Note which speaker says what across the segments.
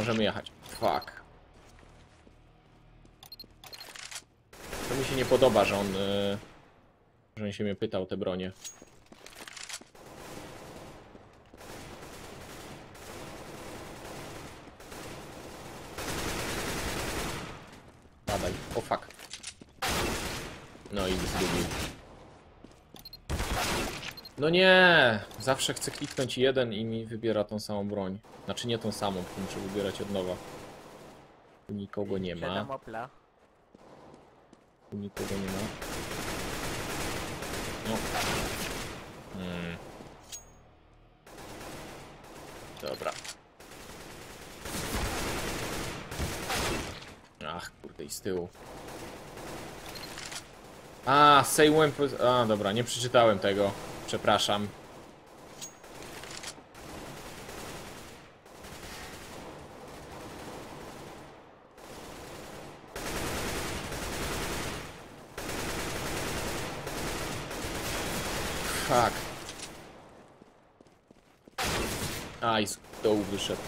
Speaker 1: możemy jechać. Fuck. To mi się nie podoba, że on... y, że on się mnie pytał te bronie. Badaj. O fuck. No i zgubił. No nie! Zawsze chcę kliknąć jeden i mi wybiera tą samą broń. Znaczy nie tą samą, tylko muszę wybierać od nowa. Tu nikogo nie ma. Tu nikogo nie ma. No. Hmm. Dobra. Ach, kurde, i z tyłu. A, say when... A, dobra, nie przeczytałem tego. Przepraszam. Fuck. A, i z dołu wyszedł.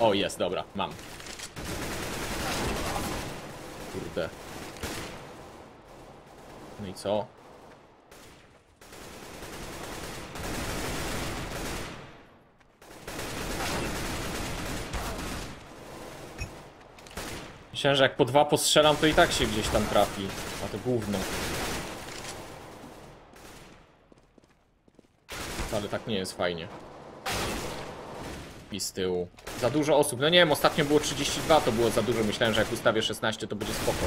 Speaker 1: O, jest, dobra, mam. Kurde. No i co? Myślałem, że jak po dwa postrzelam, to i tak się gdzieś tam trafi. A to gówno. Ale tak nie jest fajnie. I z tyłu. Za dużo osób. No nie wiem, ostatnio było 32, to było za dużo. Myślałem, że jak ustawię 16, to będzie spoko.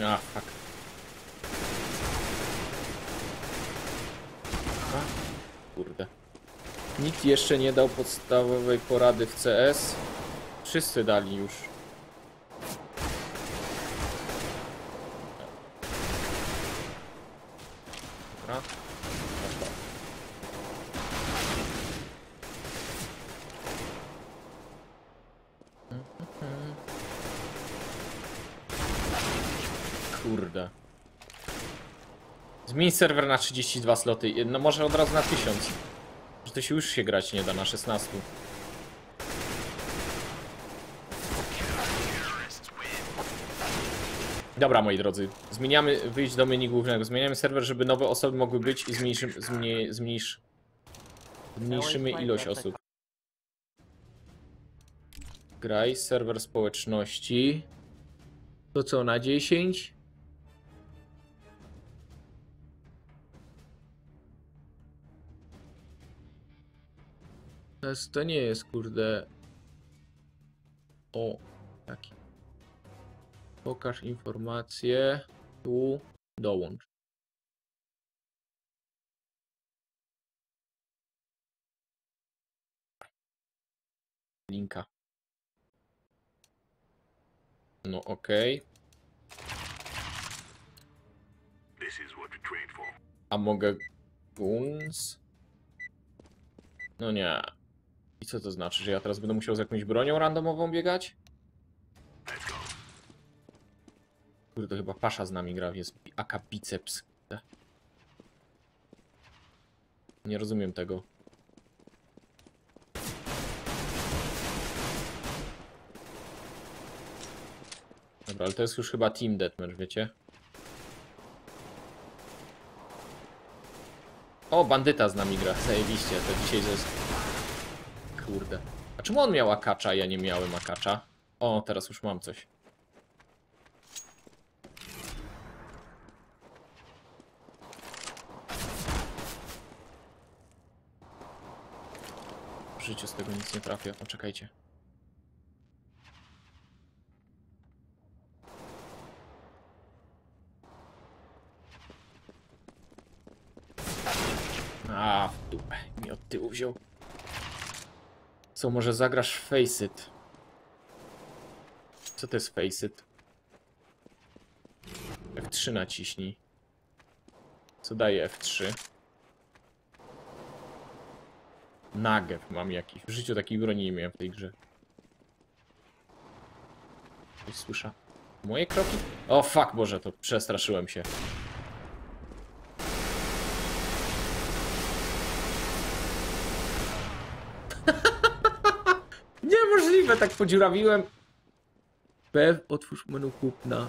Speaker 1: A, fuck. A, kurde. Nikt jeszcze nie dał podstawowej porady w CS. Wszyscy dali już. Dobra. Kurde. Zmień serwer na 32 sloty. No może od razu na 1000. To się już się grać nie da na 16. Dobra, moi drodzy. Zmieniamy, wyjść do menu głównego. Zmieniamy serwer, żeby nowe osoby mogły być i zmniejszymy, zmniej, zmniejsz, zmniejszymy ilość osób. Graj, serwer społeczności. To co, na 10? To nie jest, kurde... O, taki. Pokaż informacje. Tu dołącz. Linka. No okej.
Speaker 2: For.
Speaker 1: A mogę guns? No nie. Co to znaczy, że ja teraz będę musiał z jakąś bronią randomową biegać? Kurde, to chyba Pasza z nami gra, jest AK biceps. Nie rozumiem tego. Dobra, ale to jest już chyba Team Deathmatch, wiecie? O, bandyta z nami gra, zajebiście, to dzisiaj jest... Kurde. A czemu on miał akacza, a ja nie miałem akacza? O, teraz już mam coś. W życiu z tego nic nie trafię, poczekajcie. A, w dupę. Mi od tyłu wziął. Co, może zagrasz Faceit? Co to jest Faceit? F3 naciśnij. Co daje F3? Nagew mam jakiś. W życiu takiej broni nie miałem w tej grze. Coś słysza. Moje kroki? O fuck Boże, to przestraszyłem się. Tak podziurawiłem. Bev, otwórz menu kupna.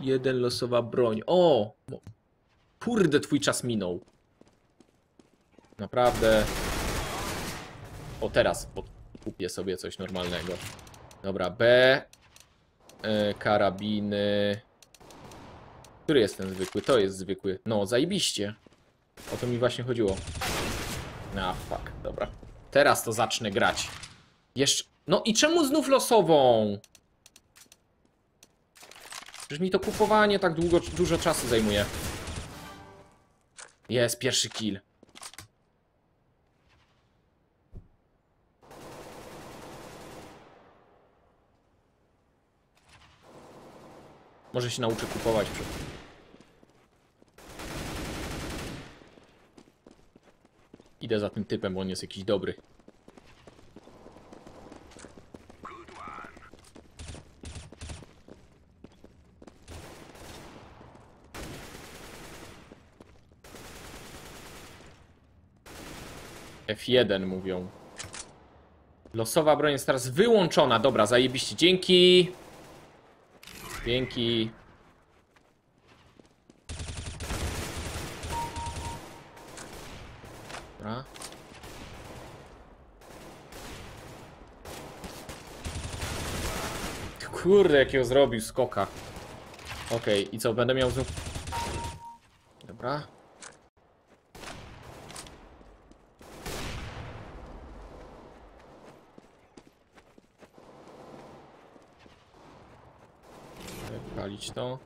Speaker 1: Jeden losowa broń. O! Kurde, twój czas minął. Naprawdę. O, teraz kupię sobie coś normalnego. Dobra, B. E, karabiny. Który jest ten zwykły? To jest zwykły. No, zajebiście. O to mi właśnie chodziło. Na fuck, dobra. Teraz to zacznę grać. Jeszcze. No i czemu znów losową? Przecież mi to kupowanie tak długo, dużo czasu zajmuje. Jest, pierwszy kill. Może się nauczę kupować. przy- Idę za tym typem, bo on jest jakiś dobry. F1 mówią. Losowa broń jest teraz wyłączona. Dobra, zajebiście. Dzięki. Dzięki. Dobra. Kurde, jakiego zrobił skoka. Okej, i co, będę miał znów... Dobra.
Speaker 2: Então,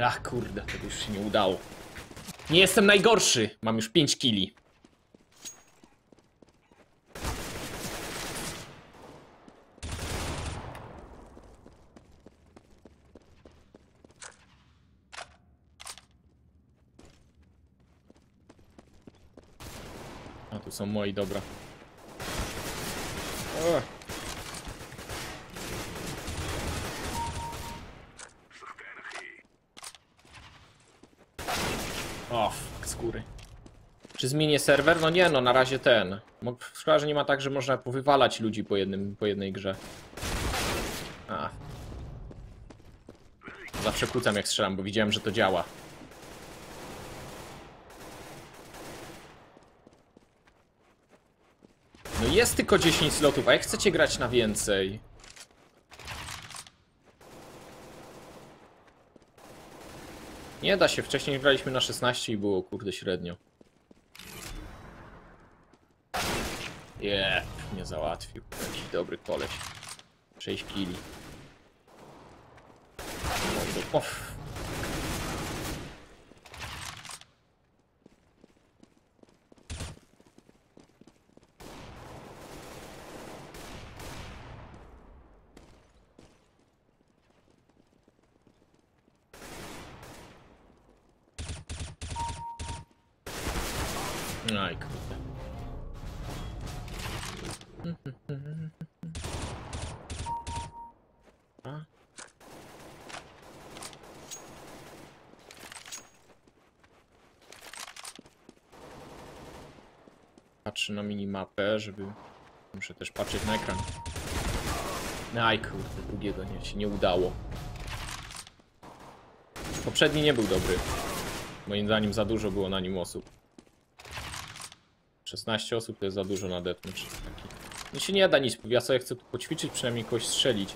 Speaker 1: Ach kurde, to już się nie udało. Nie jestem najgorszy. Mam już 5 kili. A tu są moi, dobra. O, O, fuck, skóry. Czy zmienię serwer? No nie, no na razie ten. Szkoda, że nie ma tak, że można powywalać ludzi po, jednym, po jednej grze. A. Zawsze kłócam jak strzelam, bo widziałem, że to działa. No jest tylko 10 slotów, a jak chcecie grać na więcej? Nie da się, wcześniej graliśmy na 16 i było kurde średnio. Je, mnie załatwił. Dobry koleś. 6 kili. Off. Aj, kurde. A? Patrzę na minimapę, żeby... Muszę też patrzeć na ekran. Aj kurde, drugiego nie, się nie udało. Poprzedni nie był dobry. Moim zdaniem za dużo było na nim osób. 16 osób to jest za dużo na deathmatch. No się nie da nic, ja sobie chcę tu poćwiczyć, przynajmniej kogoś strzelić.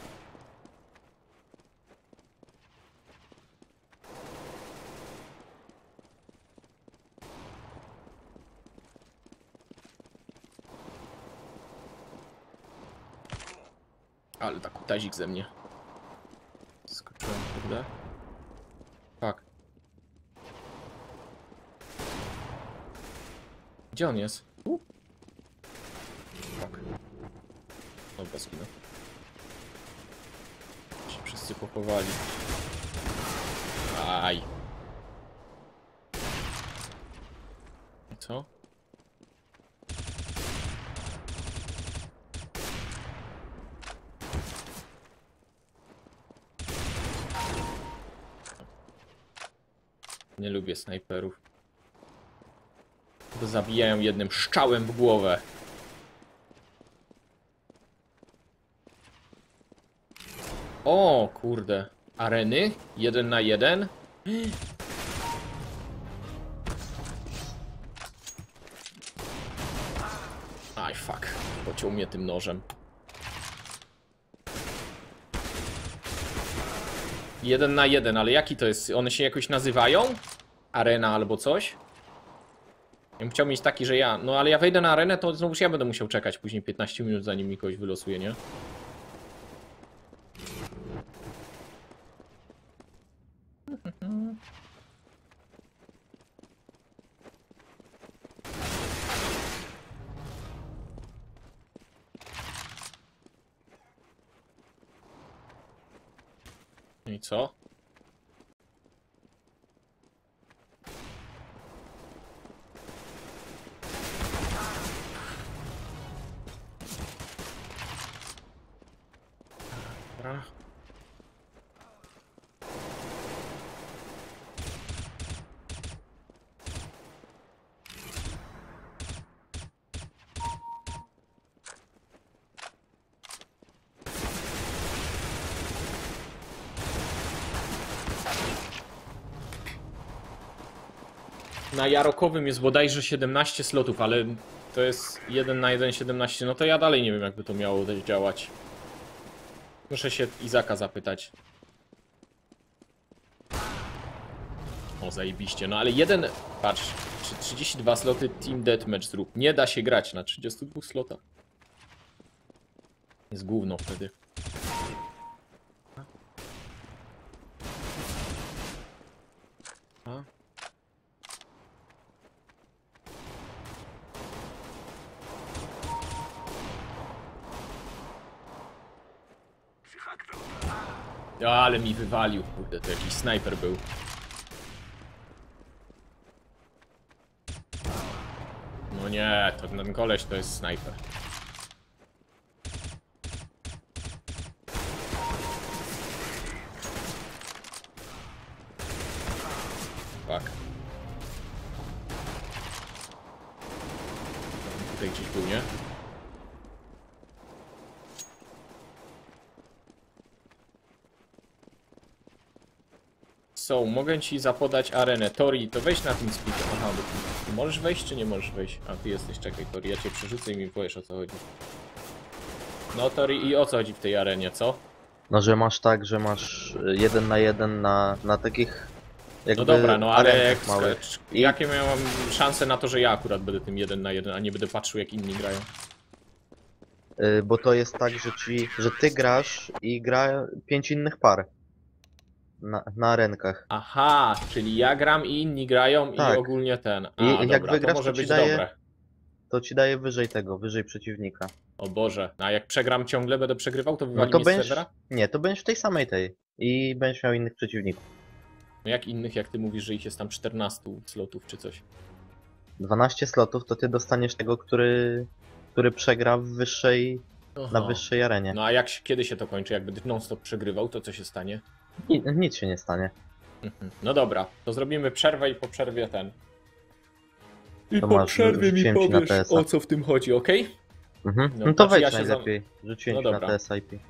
Speaker 1: Ale tak utazik ze mnie. Skoczyłem, kurde. Gdzie on jest? Tu? Fuck. Dobra, skinę. Się wszyscy pochowali. Aj. Co? Nie lubię snajperów. Bo zabijają jednym szczałem w głowę. O, kurde. Areny? Jeden na jeden? Aj, fuck. Pociął mnie tym nożem. Jeden na jeden, ale jaki to jest? One się jakoś nazywają? Arena albo coś? Ja bym chciał mieć taki, że ja... No ale ja wejdę na arenę, to znowuż ja będę musiał czekać później 15 minut, zanim mi kogoś wylosuje, nie? I co? Dobra. Na Jarokowym jest bodajże 17 slotów, ale to jest 1 na 1 17. No to ja dalej nie wiem, jakby to miało działać. Muszę się Izaka zapytać. O, zajebiście. No ale jeden... Patrz, trzy- 32 sloty Team Deathmatch zrób. Nie da się grać na 32 slotach. Jest gówno wtedy. Ale mi wywalił. Kurde, to jakiś snajper był. No nie, to ten koleś to jest snajper. Fuck. Tutaj gdzieś był, nie? So, mogę ci zapodać arenę. Tori, to wejdź na tym speaker. Aha, bo ty, ty możesz wejść, czy nie możesz wejść? A, ty jesteś, czekaj, Tori, ja cię przerzucę i mi powiesz o co chodzi. No, Tori, i o co chodzi w tej arenie, co?
Speaker 3: No, że masz tak, że masz y, jeden na jeden na, na takich jakby
Speaker 1: No dobra, no ale jak, czy- jakie miałam szanse na to, że ja akurat będę tym jeden na jeden, a nie będę patrzył jak inni grają?
Speaker 3: Y, Bo to jest tak, że ci, że ty grasz i gra pięć innych par. Na, na arenkach.
Speaker 1: Aha, czyli ja gram i inni grają i
Speaker 3: Tak.
Speaker 1: ogólnie ten. A,
Speaker 3: I jak
Speaker 1: dobra,
Speaker 3: wygrasz,
Speaker 1: to może
Speaker 3: to
Speaker 1: być
Speaker 3: daje-
Speaker 1: dobre.
Speaker 3: To ci daje wyżej tego, wyżej przeciwnika.
Speaker 1: O Boże, a jak przegram ciągle, będę przegrywał, to wywali
Speaker 3: No to będziesz,
Speaker 1: serwera?
Speaker 3: nie, to będziesz w tej samej tej. I będziesz miał innych przeciwników.
Speaker 1: No jak innych, jak ty mówisz, że ich jest tam 14 slotów czy coś.
Speaker 3: 12 slotów to ty dostaniesz tego, który, który przegra w wyższej, na wyższej arenie.
Speaker 1: No a jak kiedy się to kończy? Jak będę non-stop przegrywał, to co się stanie?
Speaker 3: Ni, nic się nie stanie.
Speaker 1: Mhm. No dobra, to zrobimy przerwę i po przerwie ten. I
Speaker 3: To
Speaker 1: po
Speaker 3: masz,
Speaker 1: przerwie mi
Speaker 3: rzuciłem ci na
Speaker 1: powiesz
Speaker 3: TS-a.
Speaker 1: o co w tym chodzi, ok?
Speaker 3: Mhm.
Speaker 1: No,
Speaker 3: No, to
Speaker 1: znaczy
Speaker 3: wejdź
Speaker 1: ja się
Speaker 3: najlepiej. Rzuciłem
Speaker 1: No
Speaker 3: ci na
Speaker 1: dobra.
Speaker 3: TSIP.